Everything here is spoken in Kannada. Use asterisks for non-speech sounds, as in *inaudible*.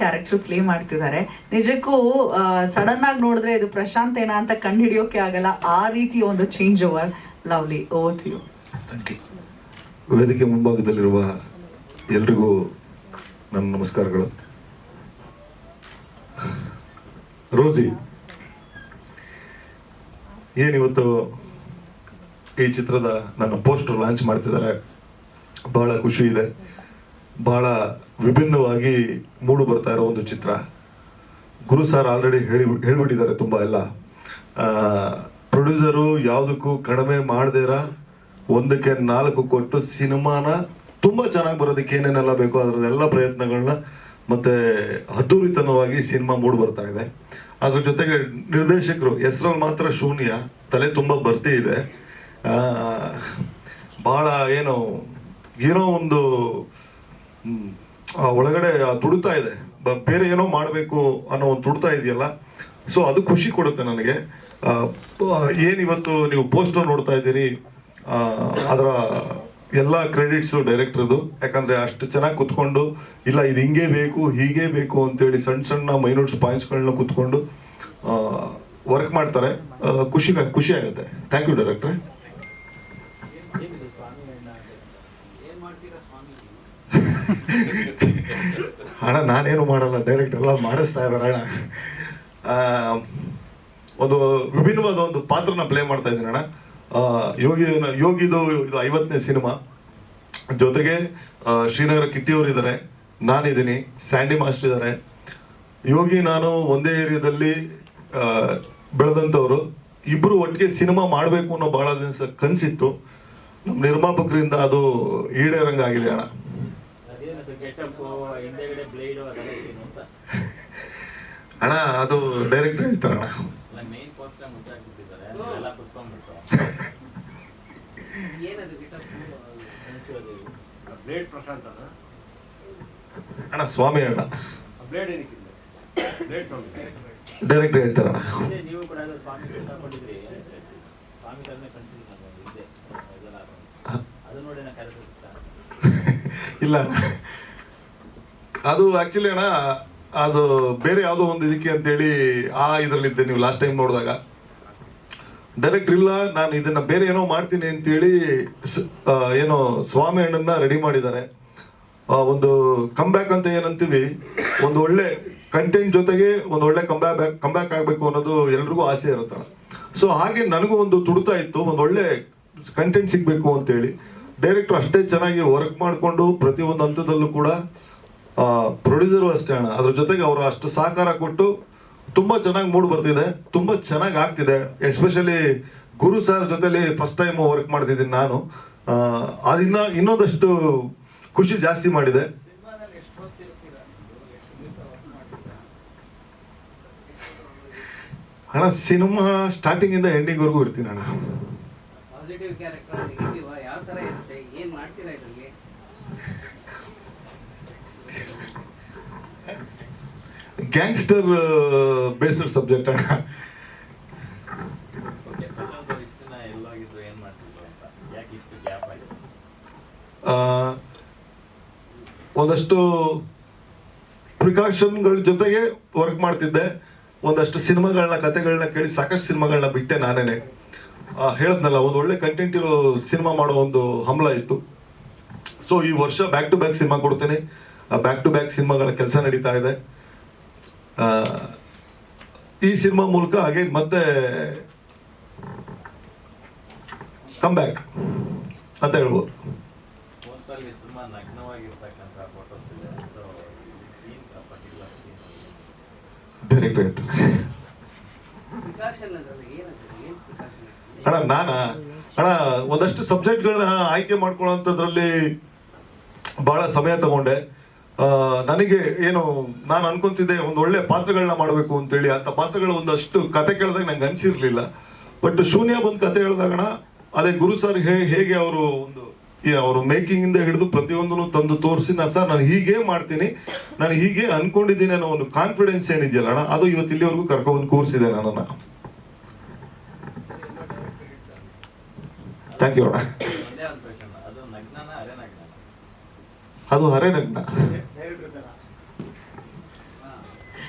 ಕ್ಯಾರೆಕ್ಟರ್ ಪ್ಲೇ ಮಾಡ್ತಿದ್ದಾರೆ. ನಿಜಕ್ಕೂ ಸಡನ್ ಆಗಿ ನೋಡಿದ್ರೆ ಇದು ಪ್ರಶಾಂತ್ ಏನಾ ಅಂತ ಕಂಡು ಹಿಡಿಯೋಕೆ ಆಗಲ್ಲ. ಆ ರೀತಿ ಒಂದು change over lovely over to you ವೇದಿಕೆ ಮುಂಭಾಗದಲ್ಲಿರುವ ಎಲ್ರಿಗೂ ನನ್ನ ನಮಸ್ಕಾರಗಳು. ರೋಸಿ ಏನಿವತ್ತು ಈ ಚಿತ್ರದ ನನ್ನ ಪೋಸ್ಟರ್ ಲಾಂಚ್ ಮಾಡ್ತಿದ್ದಾರೆ? ಬಹಳ ಖುಷಿ ಇದೆ. ಬಹಳ ವಿಭಿನ್ನವಾಗಿ ಮೂಡು ಬರ್ತಾ ಇರೋ ಒಂದು ಚಿತ್ರ. ಗುರು ಸರ್ ಆಲ್ರೆಡಿ ಹೇಳಿ ಹೇಳ್ಬಿಟ್ಟಿದ್ದಾರೆ ತುಂಬ ಎಲ್ಲ. ಪ್ರೊಡ್ಯೂಸರು ಯಾವುದಕ್ಕೂ ಕಡಿಮೆ ಮಾಡದಿರ ಒಂದಕ್ಕೆ ನಾಲ್ಕು ಕೊಟ್ಟು ಸಿನಿಮಾನ ತುಂಬ ಚೆನ್ನಾಗಿ ಬರೋದಕ್ಕೆ ಏನೇನೆಲ್ಲ ಬೇಕೋ ಅದರದೆಲ್ಲ ಪ್ರಯತ್ನಗಳನ್ನ ಮತ್ತೆ ಅದ್ದೂರಿತನವಾಗಿ ಸಿನಿಮಾ ಮೂಡ್ ಬರ್ತಾ ಇದೆ. ಅದ್ರ ಜೊತೆಗೆ ನಿರ್ದೇಶಕರು ಹೆಸರಲ್ಲಿ ಮಾತ್ರ ಶೂನ್ಯ, ತಲೆ ತುಂಬ ಬರ್ತಿ ಇದೆ. ಬಹಳ ಏನು, ಏನೋ ಒಂದು ಒಳಗಡೆ ತುಡುತಾ ಇದೆ. ಬೇರೆ ಏನೋ ಮಾಡಬೇಕು ಅನ್ನೋ ಒಂದು ತುಡ್ತಾ ಇದೆಯಲ್ಲ? ಸೊ ಅದು ಖುಷಿ ಕೊಡುತ್ತೆ ನನಗೆ. ಏನಿವತ್ತು ನೀವು ಪೋಸ್ಟರ್ ನೋಡ್ತಾ ಇದ್ದೀರಿ? ಅದರ ಎಲ್ಲ ಕ್ರೆಡಿಟ್ಸು ಡೈರೆಕ್ಟರ್ದು ಯಾಕಂದ್ರೆ ಅಷ್ಟು ಚೆನ್ನಾಗಿ ಕುತ್ಕೊಂಡು, ಇಲ್ಲ, ಇದು ಹಿಂಗೆ ಬೇಕು, ಹೀಗೆ ಬೇಕು ಅಂತೇಳಿ ಸಣ್ಣ ಸಣ್ಣ ಮೈನ್ಯೂಟ್ಸ್ ಪಾಯಿಂಟ್ಸ್ಗಳನ್ನ ಕುತ್ಕೊಂಡು ವರ್ಕ್ ಮಾಡ್ತಾರೆ. ಖುಷಿ ಖುಷಿ ಆಗುತ್ತೆ. ಥ್ಯಾಂಕ್ ಯು ಡೈರೆಕ್ಟ್ರೆ ಅಣ್ಣ, ನಾನೇನು ಮಾಡಲ್ಲ. ಡೈರೆಕ್ಟ್ ಎಲ್ಲ ಮಾಡಿಸ್ತಾ ಇದ್ದಾರೆ ಅಣ್ಣ. ಒಂದು ವಿಭಿನ್ನವಾದ ಒಂದು ಪಾತ್ರನ ಪ್ಲೇ ಮಾಡ್ತಾ ಇದ್ದೀನಿ ಅಣ್ಣ. ಯೋಗಿ, ಯೋಗಿದು ಇದು ಐವತ್ತನೇ ಸಿನಿಮಾ. ಜೊತೆಗೆ ಶ್ರೀನಗರ ಕಿಟ್ಟಿಯವರು ಇದ್ದಾರೆ. ನಾನಿದ್ದೀನಿ. ಸ್ಯಾಂಡಿ ಮಾಸ್ಟರ್ ಇದ್ದಾರೆ. ಯೋಗಿ, ನಾನು ಒಂದೇ ಏರಿಯಾದಲ್ಲಿ ಬೆಳೆದಂಥವರು. ಇಬ್ರು ಒಟ್ಟಿಗೆ ಸಿನಿಮಾ ಮಾಡಬೇಕು ಅನ್ನೋ ಬಹಳ ದಿವಸ ಕನಸಿತ್ತು. ನಮ್ಮ ನಿರ್ಮಾಪಕರಿಂದ ಅದು ಅಣ್ಣ. ಅದೆಲ್ಲ ಏನು ಅಂತ ಅಣ್ಣ. ಅದು ಡೈರೆಕ್ಟ್ ಹೇಳ್ತಾರಣ್ಣ ಅಣ್ಣ. ಸ್ವಾಮಿ ಅಣ್ಣ ಡೈರೆಕ್ಟ್ ಹೇಳ್ತಾರಣ್ಣ *laughs* ಇಲ್ಲ. ಅದು ಆಕ್ಚುಲಿ ಅಣ್ಣ, ಅದು ಬೇರೆ ಯಾವುದೋ ಒಂದು ಇದಕ್ಕೆ ಅಂತೇಳಿ ಆ ಇದರಲ್ಲಿದ್ದೆ ನೀವು ಲಾಸ್ಟ್ ಟೈಮ್ ನೋಡಿದಾಗ. ಡೈರೆಕ್ಟರ್ ಇಲ್ಲ, ನಾನು ಇದನ್ನ ಬೇರೆ ಏನೋ ಮಾಡ್ತೀನಿ ಅಂತೇಳಿ ಏನು ಸ್ವಾಮಿ ಅಣ್ಣನ್ನ ರೆಡಿ ಮಾಡಿದ್ದಾರೆ. ಒಂದು ಕಮ್ ಕಂಬ್ಯಾಕ್ ಅಂತ ಏನಂತೀವಿ, ಒಂದು ಒಳ್ಳೆ ಕಂಟೆಂಟ್ ಜೊತೆಗೆ ಒಂದು ಒಳ್ಳೆ ಕಂಬ್ಯಾಕ್ ಕಂಬ್ಯಾಕ್ ಆಗಬೇಕು ಅನ್ನೋದು ಎಲ್ರಿಗೂ ಆಸೆ ಇರುತ್ತೆ ಸೊ ಹಾಗೆ ನನಗೂ ಒಂದು ತುಡಿತ ಇತ್ತು, ಒಂದು ಒಳ್ಳೆ ಕಂಟೆಂಟ್ ಸಿಗಬೇಕು ಅಂತೇಳಿ. ಡೈರೆಕ್ಟರ್ ಅಷ್ಟೇ ಚೆನ್ನಾಗಿ ವರ್ಕ್ ಮಾಡಿಕೊಂಡು ಪ್ರತಿಯೊಂದು ಹಂತದಲ್ಲೂ ಕೂಡ ಪ್ರೊಡ್ಯೂಸರು ಅಷ್ಟೇ ಅಣ್ಣ. ಅದ್ರ ಜೊತೆಗೆ ಅವರು ಅಷ್ಟು ಸಹಕಾರ ಕೊಟ್ಟು ತುಂಬಾ ಚೆನ್ನಾಗಿ ಮೂಡ್ ಬರ್ತಿದೆ ತುಂಬಾ ಚೆನ್ನಾಗಿ ಆಗ್ತಿದೆ. ಎಸ್ಪೆಷಲಿ ಗುರು ಸರ್ ಜೊತೆಲಿ ಫಸ್ಟ್ ಟೈಮ್ ವರ್ಕ್ ಮಾಡ್ತಿದ್ದೀನಿ ನಾನು. ಅದಿನ್ನ ಇನ್ನೊಂದಷ್ಟು ಖುಷಿ ಜಾಸ್ತಿ ಮಾಡಿದೆ. ಅಣ್ಣ ಸಿನಿಮಾ ಸ್ಟಾರ್ಟಿಂಗ್ ಇಂದ ಎಂಡಿಂಗ್ ವರೆಗೂ ಇರ್ತೀನಿ ಅಣ್ಣ ಪಾಸಿಟಿವ್ ಕ್ಯಾರೆಕ್ಟರ್ ನೆಗೆಟಿವ್ ಯಾವ ತರ ಇರುತ್ತೆ ಏನ್ ಮಾಡ್ತೀರಾ ಇದರಲ್ಲಿ ಗ್ಯಾಂಗ್ಸ್ಟರ್ ಬೇಸಡ್ ಸಬ್ಜೆಕ್ಟ್ ಅಣ್ಣ. ಒಂದಷ್ಟು ಪ್ರಿಕಾಷನ್ಗಳ ಜೊತೆಗೆ ವರ್ಕ್ ಮಾಡ್ತಿದ್ದೆ. ಒಂದಷ್ಟು ಸಿನಿಮಾಗಳನ್ನ ಕತೆಗಳನ್ನ ಕೇಳಿ ಸಾಕಷ್ಟು ಸಿನಿಮಾಗಳನ್ನ ಬಿಟ್ಟೆ ನಾನೇನೆ. ಹೇಳದ್ನಲ್ಲ ಒಂದು ಒಳ್ಳೆ ಕಂಟೆಂಟ್ ಇರೋ ಸಿನಿಮಾ ಮಾಡೋ ಒಂದು ಹಂಬಲ ಇತ್ತು. ಸೊ ಈ ವರ್ಷ ಬ್ಯಾಕ್ ಟು ಬ್ಯಾಕ್ ಸಿನಿಮಾ ಕೊಡ್ತೇನೆ. ಬ್ಯಾಕ್ ಟು ಬ್ಯಾಕ್ ಸಿನಿಮಾಗಳ ಕೆಲಸ ನಡೀತಾ ಇದೆ. ಈ ಸಿನಿಮಾ ಮೂಲಕ ಹಾಗೆ ಮತ್ತೆ ಕಮ್ ಬ್ಯಾಕ್ ಅಂತ ಹೇಳ್ಬೋದು. ಡೈರೆಕ್ಟ್ ಹೇಳ್ತಾರೆ ಅಣ್ಣ ನಾನು? ಅಣ್ಣ ಒಂದಷ್ಟು ಸಬ್ಜೆಕ್ಟ್ಗಳನ್ನ ಆಯ್ಕೆ ಮಾಡ್ಕೊಳ್ಳೋಂಥದ್ರಲ್ಲಿ ಬಹಳ ಸಮಯ ತಗೊಂಡೆ. ನನಗೆ ಏನು ನಾನು ಅನ್ಕೊಂತಿದ್ದೆ ಒಂದು ಒಳ್ಳೆ ಪಾತ್ರಗಳನ್ನ ಮಾಡಬೇಕು ಅಂತೇಳಿ ಅಂತ ಪಾತ್ರಗಳ ಒಂದಷ್ಟು ಕತೆ ಕೇಳಿದಾಗ ನಂಗೆ ಅನ್ಸಿರ್ಲಿಲ್ಲ. ಬಟ್ ಶೂನ್ಯ ಬಂದು ಕತೆ ಹೇಳಿದಾಗಣ ಅದೇ ಗುರು ಸರ್ ಹೇಗೆ ಅವರು ಒಂದು ಅವರು ಮೇಕಿಂಗ್ ಇಂದ ಹಿಡಿದು ಪ್ರತಿಯೊಂದನ್ನು ತಂದು ತೋರಿಸಿ ನಾ ಸರ್ ನಾನು ಹೀಗೆ ಮಾಡ್ತೀನಿ, ನಾನು ಹೀಗೆ ಅನ್ಕೊಂಡಿದ್ದೀನಿ ಅನ್ನೋ ಒಂದು ಕಾನ್ಫಿಡೆನ್ಸ್ ಏನಿದೆಯಲ್ಲ ಅಣ್ಣ, ಅದು ಇವತ್ತು ಇಲ್ಲಿವರೆಗೂ ಕರ್ಕೊಂಡು ಕೂರಿಸಿದೆ ನನ್ನನ್ನು. ಥ್ಯಾಂಕ್ ಯು ಅಣ್ಣ ಒಂದೇ ಒಂದು ಕ್ವೆಶನ್ ಅದು ಅರೆ ನಗ್ನ.